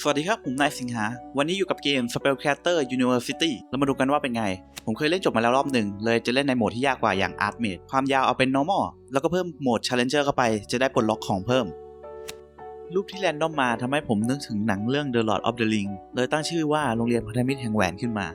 สวัสดีครับ ผมนายสิงหา วันนี้อยู่กับเกม Spellcaster University เรามาดูกันว่าเป็นไง ผมเคยเล่นจบมาแล้วรอบหนึ่ง เลยจะเล่นในโหมดที่ยากกว่าอย่าง Art Mage ความยาวเอาเป็น normal แล้วก็เพิ่มโหมด Challenger เข้าไป จะได้ปลดล็อกของเพิ่ม รูปที่แรนดอมมาทำให้ผมนึกถึงหนังเรื่อง The Lord of the Ring เลยตั้งชื่อว่าโรงเรียนพันธมิตรแห่งแหวนขึ้นมา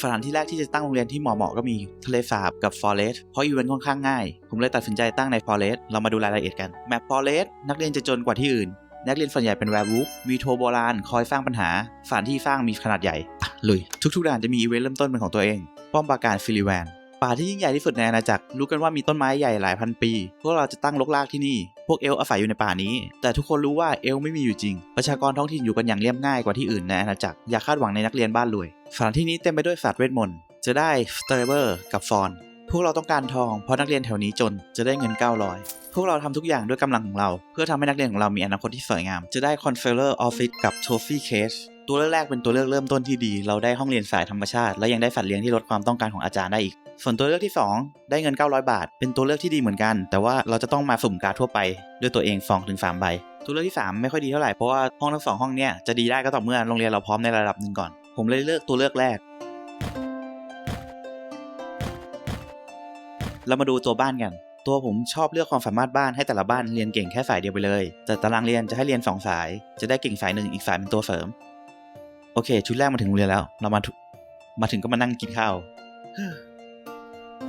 สถานที่แรกที่จะตั้งโรงเรียนที่เหมาะๆก็มีทะเลสาบกับ Forest เพราะอีเวนต์ค่อนข้างง่าย ผมเลยตัดสินใจตั้งใน Forest เรามาดูรายละเอียดกันแมป Forest นักเรียนจะจนกว่าที่อื่น นักเรียนส่วนใหญ่เป็นแวร์วูฟมีโทโบราณคอยสร้างปัญหาสถานที่สร้างมีขนาดใหญ่อะลุยทุกๆด่านจะมีอีเวนต์เริ่มต้นเป็นของตัวเอง ป้อมปราการฟิลิแวนป่าที่ยิ่งใหญ่ที่สุดในอาณาจักรรู้กันว่ามีต้นไม้ใหญ่หลายพันปี พวกเราจะตั้งลกลากที่นี่ พวกเอลอาศัยอยู่ในป่านี้ แต่ทุกคนรู้ว่าเอลไม่มีอยู่จริง ประชากรท้องถิ่นอยู่กันอย่างเรียบง่ายกว่าที่อื่นในอาณาจักรอย่าคาดหวังในนักเรียนบ้านรวยสถานที่นี้เต็มไปด้วยสัตว์เวทมนต์จะได้สเตเบอร์กับฟอน พวกเราต้องการทองเพราะนักเรียนแถวนี้จนจะได้เงิน 900 พวกเราทำทุกอย่างด้วยกำลังของเรา เพื่อทำให้นักเรียนของเรามีอนาคตที่สวยงาม จะได้ Conferrer Office กับ Trophy Case ตัวเลือกแรกเป็นตัวเลือกเริ่มต้นที่ดี เราได้ห้องเรียนสายธรรมชาติ และยังได้สัตว์เลี้ยงที่ลดความต้องการของอาจารย์ได้อีก ส่วนตัวเลือกที่ 2 ได้เงิน 900 บาท เป็นตัวเลือกที่ดีเหมือนกัน แต่ว่าเราจะต้องมาสุ่มการทั่วไป ด้วยตัวเอง2-3ใบ ตัวเลือกที่ 3 ไม่ค่อยดีเท่าไหร่เพราะว่าห้องทั้งสองห้องเนี้ยจะดีได้ก็ต่อเมื่อโรงเรียนเราพร้อมในระดับหนึ่งก่อน ผมเลยเลือกตัวเลือกแรก เรามาดูตัวบ้านกัน ตัวผมชอบเลือกความสามารถบ้านให้แต่ละบ้านเรียนเก่งแค่สายเดียวไปเลย แต่ตารางเรียนจะให้เรียน 2 สาย จะได้เก่งสายหนึ่งอีกสายเป็นตัวเสริม โอเค ชุดแรกมาถึงโรงเรียนแล้ว เรามาถึมาถึงก็มานั่งกินข้าว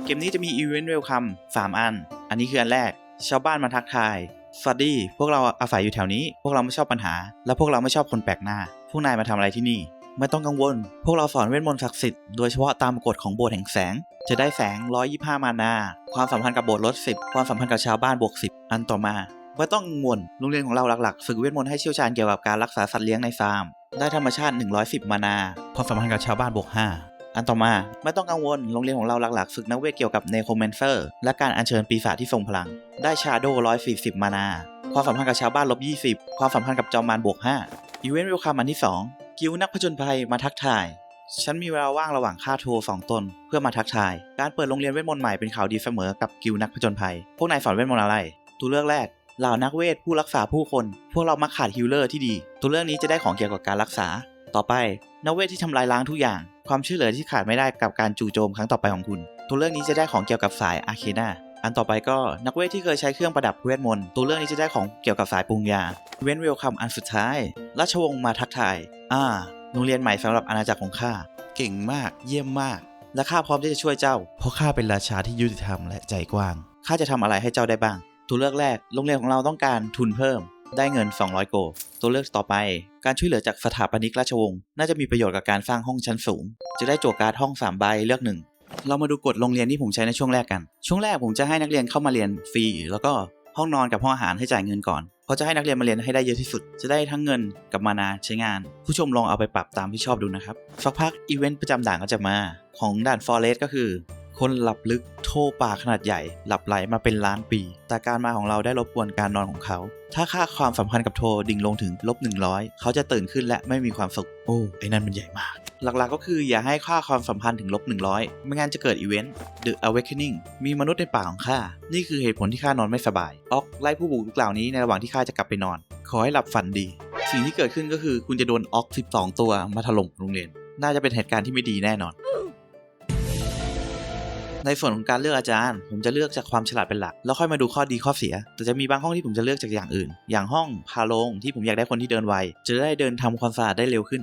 เกมนี้จะมีอีเวนต์เวลคัมสามอัน อันนี้คืออันแรก ชาวบ้านมาทักทาย สวัสดี พวกเราอาศัยอยู่แถวนี้ พวกเราไม่ชอบปัญหา และพวกเราไม่ชอบคนแปลกหน้า พวกนายมาทำอะไรที่นี่ ไม่ต้องกังวล พวกเราสอนเวทมนต์ศักดิ์สิทธิ์ โดยเฉพาะตามกฎของโบสถ์แห่งแสง จะได้แสง 125 มานา ความสัมพันธ์กับโบสถ์ลด 10 ความสัมพันธ์กับชาวบ้านบวก 10 อันต่อมาไม่ต้องกังวลโรงเรียนของเราหลักๆ ฝึกเวทมนต์ให้เชี่ยวชาญเกี่ยวกับการรักษาสัตว์เลี้ยงในฟาร์ม ได้ธรรมชาติ 110 มานา ความสัมพันธ์กับชาวบ้านบวก 5 อันต่อมาไม่ต้องกังวล โรงเรียนของเราหลักๆ ฝึกนักเวทเกี่ยวกับเนโครแมนเซอร์และการอัญเชิญปีศาจที่ทรงพลัง ได้ชาโด140 มานา ความสัมพันธ์กับชาวบ้านลบ 20 ความสัมพันธ์กับจอมมารบวก 5อีเวนต์เวคัมอันที่2กิวนักผจญภัยมาทักทาย ฉันมีเวลาว่างระหว่างค่าโทรสองตน เพื่อมาทักทาย การเปิดโรงเรียนเวทมนต์ใหม่เป็นข่าวดีเสมอกับกิวนักผจญภัย พวกนายสอนเวทมนต์อะไร ตัวเลือกแรกเหล่านักเวทผู้รักษาผู้คน พวกเรามักขาดฮิลเลอร์ที่ดี ตัวเลือกนี้จะได้ของเกี่ยวกับการรักษา ต่อไป นักเวทที่ทำลายล้างทุกอย่าง ความช่วยเหลือที่ขาดไม่ได้กับการจู่โจมครั้งต่อไปของคุณ ตัวเลือกนี้จะได้ของเกี่ยวกับสายอาเคนาอันต่อไปก็นักเวทที่เคยใช้เครื่องประดับเวทมนต์ตัวเลือกนี้จะได้ของเกี่ยวกับสายปรุงยา เว้นเวลคัมอันสุดท้าย ราชวงศ์มาทักทาย อ่า โรงเรียนใหม่สำหรับอาณาจักรของข้า เก่งมาก เยี่ยมมาก และข้าพร้อมที่จะช่วยเจ้า เพราะข้าเป็นราชาที่ยุติธรรมและใจกว้าง ข้าจะทำอะไรให้เจ้าได้บ้าง ตัวเลือกแรก โรงเรียนของเราต้องการทุนเพิ่ม ได้เงิน 200 โกลตัวเลือกต่อไป การช่วยเหลือจากสถาปนิกราชวงศ์ น่าจะมีประโยชน์กับการสร้างห้องชั้นสูง จะได้โจทย์การ์ดห้อง3ใบเลือกหนึ่งเรามาดูกฎโรงเรียนที่ผมใช้ในช่วงแรกกัน ช่วงแรกผมจะให้นักเรียนเข้ามาเรียนฟรี แล้วก็ห้องนอนกับห้องอาหารให้จ่ายเงินก่อน เพราะจะให้นักเรียนมาเรียนให้ได้เยอะที่สุด จะได้ทั้งเงินกับมานาใช้งาน ผู้ชมลองเอาไปปรับตามที่ชอบดูนะครับสักพักอีเวนต์ประจำด่านก็จะมา ของด่านฟอเรสก็คือ คนหลับลึกโทรป่าขนาดใหญ่ หลับไหลมาเป็นล้านปี แต่การมาของเราได้รบกวนการนอนของเขา ถ้าค่าความสัมพันธ์กับโทรดิ่งลงถึงลบ100 เขาจะตื่นขึ้นและไม่มีความสุข โอ้ไอ้นั่นมันใหญ่มาก หลักๆก็คืออย่าให้ค่าความสัมพันธ์ถึงลบ100 ไม่งั้นจะเกิดอีเวนต์ The Awakening มีมนุษย์ในป่าของข้า นี่คือเหตุผลที่ข้านอนไม่สบาย ออกไล่ผู้บุกรุกเหล่านี้ในระหว่างที่ข้าจะกลับไปนอน ขอให้หลับฝันดี สิ่งที่เกิดขึ้นก็คือคุณจะโดนออก 12 ตัวมาถล่มโรงเรียน น่าจะเป็นเหตุการณ์ที่ไม่ดีแน่นอน ในส่วนของการเลือกอาจารย์ ผมจะเลือกจากความฉลาดเป็นหลัก แล้วค่อยมาดูข้อดีข้อเสีย แต่จะมีบางห้องที่ผมจะเลือกจากอย่างอื่น อย่างห้องพาลงที่ผมอยากได้คนที่เดินไว จะได้เดินทำความสะอาดได้เร็วขึ้น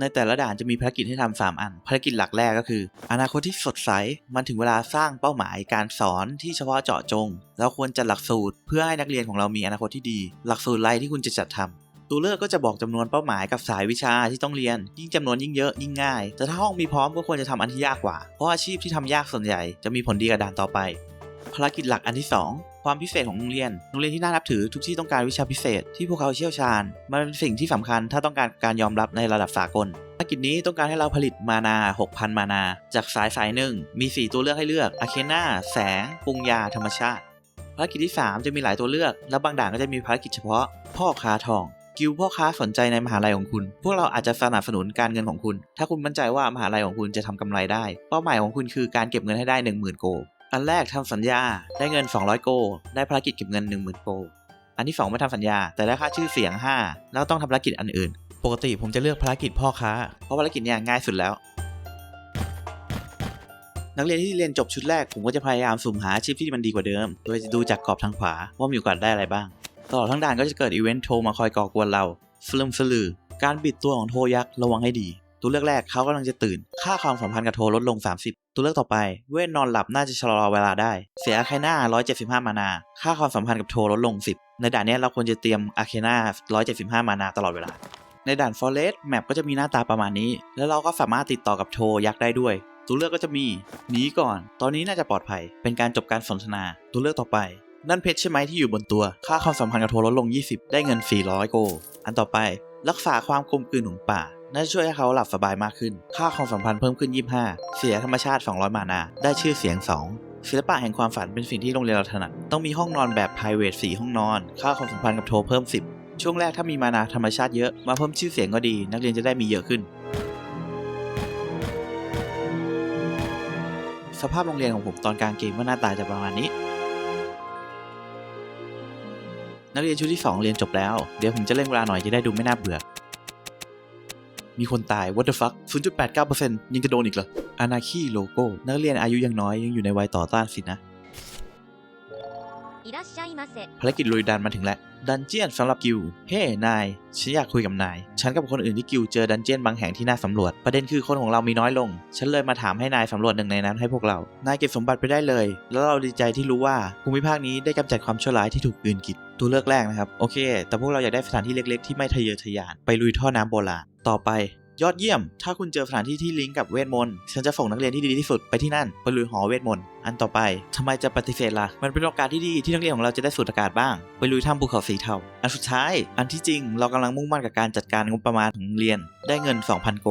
ในแต่ละด่านจะมีภารกิจให้ทำสามอัน ภารกิจหลักแรกก็คือ อนาคตที่สดใส มันถึงเวลาสร้างเป้าหมายการสอนที่เฉพาะเจาะจง แล้วควรจัดหลักสูตร เพื่อให้นักเรียนของเรามีอนาคตที่ดี หลักสูตรอะไรที่คุณจะจัดทำ ตัวเลือกก็จะบอกจำนวนเป้าหมายกับสายวิชาที่ต้องเรียน ยิ่งจำนวนยิ่งเยอะยิ่งง่าย แต่ถ้าห้องมีพร้อมก็ควรจะทำอันที่ยากกว่า เพราะอาชีพที่ทำยากส่วนใหญ่จะมีผลดีกับด่านต่อไป ภารกิจหลักอันที่ 2ความพิเศษของโรงเรียน โรงเรียนที่น่านับถือทุกที่ต้องการวิชาพิเศษที่พวกเขาเชี่ยวชาญ มันเป็นสิ่งที่สำคัญถ้าต้องการการยอมรับในระดับสากลภารกิจนี้ต้องการให้เราผลิตมานา 6,000 มานา จากสายสายหนึ่ง มี 4 ตัวเลือกให้เลือกอะเคนาแสง ปรุงยา ธรรมชาติ ภารกิจที่ 3 จะมีหลายตัวเลือก และบางด่านก็จะมีภารกิจเฉพาะ พ่อค้าทอง กิลพ่อค้าสนใจในมหาลัยของคุณ พวกเราอาจจะสนับสนุนการเงินของคุณ ถ้าคุณมั่นใจว่ามหาลัยของคุณจะทำกำไรได้ เป้าหมายของคุณคือการเก็บเงินให้ได้ 10,000 โก อันแรกทำสัญญาได้เงิน 200 โก ได้ภารกิจเก็บเงิน 10,000 โก อันที่ 2 ไม่ทำสัญญา แต่ได้ค่าชื่อเสียง 5 แล้วต้องทำภารกิจอันอื่น ปกติผมจะเลือกภารกิจพ่อค้า เพราะภารกิจเนี่ยง่ายสุดแล้วนักเรียนที่เรียนจบชุดแรกผมก็จะพยายามสุ่มหาอาชีพที่มันดีกว่าเดิม โดยจะดูจากกรอบทางขวาว่ามีโอกาสได้อะไรบ้าง ตลอดทั้งด่านก็จะเกิดอีเวนต์โทรมาคอยก่อกวนเราสลืมสลือ การบิดตัวของโทยักษ์ระวังให้ดี ตัวเลือกแรกเขากำลังจะตื่น ค่าความสัมพันธ์กับโทลดลง 30 ตัวเลือกต่อไป เวทนอนหลับน่าจะชะลอเวลาได้ เสียอาเคน่า175 มานา ค่าความสัมพันธ์กับโทลดลง 10 ในด่านนี้เราควรจะเตรียมอาเคน่า175 มานาตลอดเวลา ในด่าน Forest แมปก็จะมีหน้าตาประมาณนี้ แล้วเราก็สามารถติดต่อกับโทยักษ์ได้ด้วยตัวเลือกก็จะมีหนีก่อน ตอนนี้น่าจะปลอดภัย เป็นการจบการสนทนา ตัวเลือกต่อไป นั่นเพชรใช่ไหมที่อยู่บนตัว ค่าความสัมพันธ์กับโทรลดลง 20 ได้เงิน 400 โก อันต่อไป รักษาความกลมกลืนของป่า น่าจะช่วยให้เขาหลับสบายมากขึ้น ค่าความสัมพันธ์เพิ่มขึ้น 25 เสียธรรมชาติ 200 มานา ได้ชื่อเสียง 2ศิลปะแห่งความฝันเป็นสิ่งที่โรงเรียนเราถนัด ต้องมีห้องนอนแบบ private 4ห้องนอน ค่าความสัมพันธ์กับโทรเพิ่ม 10 ช่วงแรกถ้ามีมานาธรรมชาติเยอะ มาเพิ่มชื่อเสียงก็ดี นักเรียนจะได้มีเยอะขึ้น สภาพโรงเรียนของผมตอนกลางเกมก็หน้าตาจะประมาณนี้ นักเรียนชุดที่ 2 เรียนจบแล้ว เดี๋ยวผมจะเร่งเวลาหน่อยจะได้ดูไม่น่าเบื่อ มีคนตาย what the fuck 0.89%ยังจะโดนอีกเหรอ อานาคีโลโก้ นักเรียนอายุยังน้อยยังอยู่ในวัยต่อต้านสินะ しゃいませ ภารกิจลุยดันมาถึงแล้ว ดันเจียนสำหรับกิวเฮ้ นาย ฉันอยากคุยกับนาย ฉันกับคนอื่นที่กิวเจอดันเจียนบางแห่งที่น่าสำรวจ ประเด็นคือคนของเรามีน้อยลง ฉันเลยมาถามให้นายสำรวจหนึ่งในนั้นให้พวกเรา นายเก็บสมบัติไปได้เลย แล้วเราดีใจที่รู้ว่าภูมิภาคนี้ได้กำจัดความชั่วร้ายที่ถูกกลืนกินตัวเลือกแรกนะครับ โอเค แต่พวกเราอยากได้สถานที่เล็กๆ ที่ไม่ทะเยอทะยาน ไปลุยท่อน้ำโบราณ ต่อไป ยอดเยี่ยม ถ้าคุณเจอสถานที่ที่ลิงก์กับเวทมนต์ฉันจะส่งนักเรียนที่ดีที่สุดไปที่นั่นไปลุยหอเวทมนต์อันต่อไปทำไมจะปฏิเสธล่ะ มันเป็นโอกาสที่ดีที่นักเรียนของเราจะได้สูดอากาศบ้าง ไปลุยถ้ำภูเขาสีเทาอันสุดท้าย อันที่จริงเรากำลังมุ่งมั่นกับการจัดการงบประมาณของโรงเรียน ได้เงิน 2,000 โก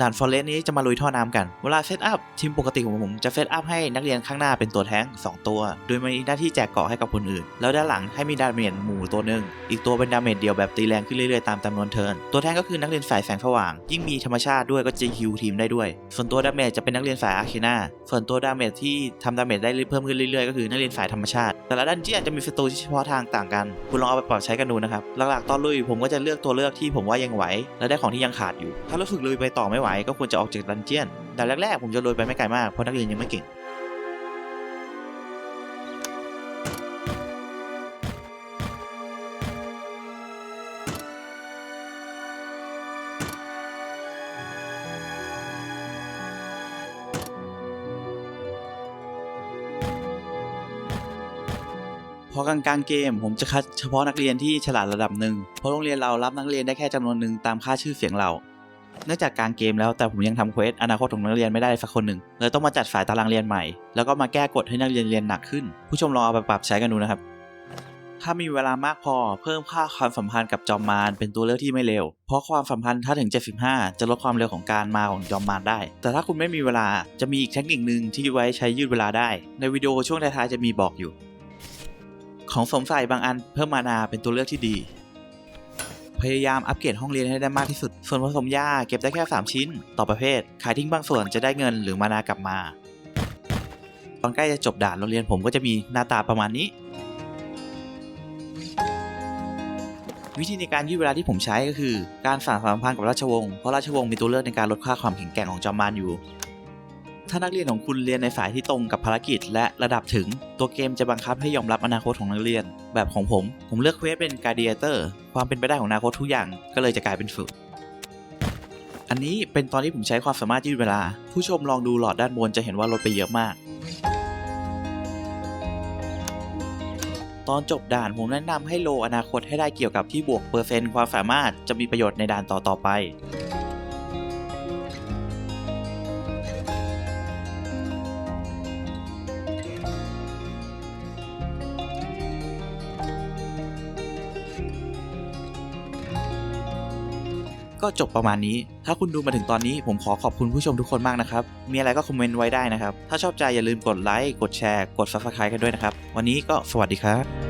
ด่านฟอเรสนี้จะมาลุยท่อน้ำกัน เวลาเซตอัพทีมปกติของผมจะเซตอัพให้นักเรียนข้างหน้าเป็นตัวแท้ง2 ตัว โดยมีหน้าที่แจกเกาะให้กับคนอื่น แล้วด้านหลังให้มีดาเมจหมู่ตัวหนึ่งอีกตัวเป็นดาเมจเดียวแบบตีแรงขึ้นเรื่อยๆตามจำนวนเทิร์นตัวแท้งก็คือนักเรียนสายแสงสว่าง ยิ่งมีธรรมชาติด้วยก็จะฮิวทีมได้ด้วย ส่วนตัวดาเมจจะเป็นนักเรียนสายอาร์เคนาส่วนตัวดาเมจที่ทำดาเมจได้เพิ่มขึ้นเรื่อยๆก็คือนักเรียนสายธรรมชาติ แต่ละดันเจียนจะมีศัตรูที่เฉพาะทางต่างกัน คุณลองเอาไปปรับใช้กันดูนะครับหลักๆตอนลุยผมก็จะเลือกตัวเลือกที่ผมว่ายังไหวและได้ของที่ยังขาดอยู่ ถ้ารู้สึกลุยไปต่อไม่ไหวก็ควรจะออกจากดันเจียนแต่แรกๆผมจะลุยไปไม่ไกลมากเพราะนักเรียนยังไม่เก่งพอกลางๆเกมผมจะคัดเฉพาะนักเรียนที่ฉลาดระดับหนึ่งเพราะโรงเรียนเรารับนักเรียนได้แค่จำนวนหนึ่งตามค่าชื่อเสียงเรา เนื่องจากกลางเกมแล้วแต่ผมยังทำเควสอนาคตของนักเรียนไม่ได้สักคนหนึ่งเลยต้องมาจัดฝ่ายตารางเรียนใหม่ แล้วก็มาแก้กฎให้นักเรียนเรียนหนักขึ้น ผู้ชมลองเอาไปปรับใช้กันดูนะครับ ถ้ามีเวลามากพอเพิ่มค่าความสัมพันธ์กับจอมมารเป็นตัวเลือกที่ไม่เร็ว เพราะความสัมพันธ์ถ้าถึง 75 จะลดความเร็วของการมาของจอมมารได้ แต่ถ้าคุณไม่มีเวลาจะมีอีกเทคนิคหนึ่งที่ไว้ใช้ยืดเวลาได้ ในวิดีโอช่วงท้ายๆจะมีบอกอยู่ ของสมใส่บางอันเพิ่มมานาเป็นตัวเลือกที่ดี พยายามอัปเกรดห้องเรียนให้ได้มากที่สุด ส่วนผสมยาเก็บได้แค่ 3 ชิ้น ต่อประเภท ขายทิ้งบางส่วนจะได้เงินหรือมานากลับมา ตอนใกล้จะจบด่านโรงเรียนผมก็จะมีหน้าตาประมาณนี้ วิธีในการยืดเวลาที่ผมใช้ก็คือ การสานสัมพันธ์กับราชวงศ์เพราะราชวงศ์มีตัวเลือกในการลดค่าความแข็งแกร่งของจอมมารอยู่ ถ้านักเรียนของคุณเรียนในสายที่ตรงกับภารกิจ และระดับถึง ตัวเกมจะบังคับให้ยอมรับอนาคตของนักเรียน แบบของผม ผมเลือกเควสเป็นการเดียเตอร์ความเป็นไปได้ของอนาคตทุกอย่าง ก็เลยจะกลายเป็นฝึกอันนี้เป็นตอนที่ผมใช้ความสามารถยืดเวลา ผู้ชมลองดูหลอดด้านบนจะเห็นว่าลดไปเยอะมาก ตอนจบด่านผมแนะนำให้โลอนาคตให้ได้เกี่ยวกับที่บวกเปอร์เซ็นต์ความสามารถจะมีประโยชน์ในด่านต่อๆไป ก็จบประมาณนี้ ถ้าคุณดูมาถึงตอนนี้ผมขอขอบคุณผู้ชมทุกคนมากนะครับ มีอะไรก็คอมเมนต์ไว้ได้นะครับ ถ้าชอบใจอย่าลืมกดไลค์ กดแชร์ กด Subscribe กันด้วยนะครับ วันนี้ก็สวัสดีครับ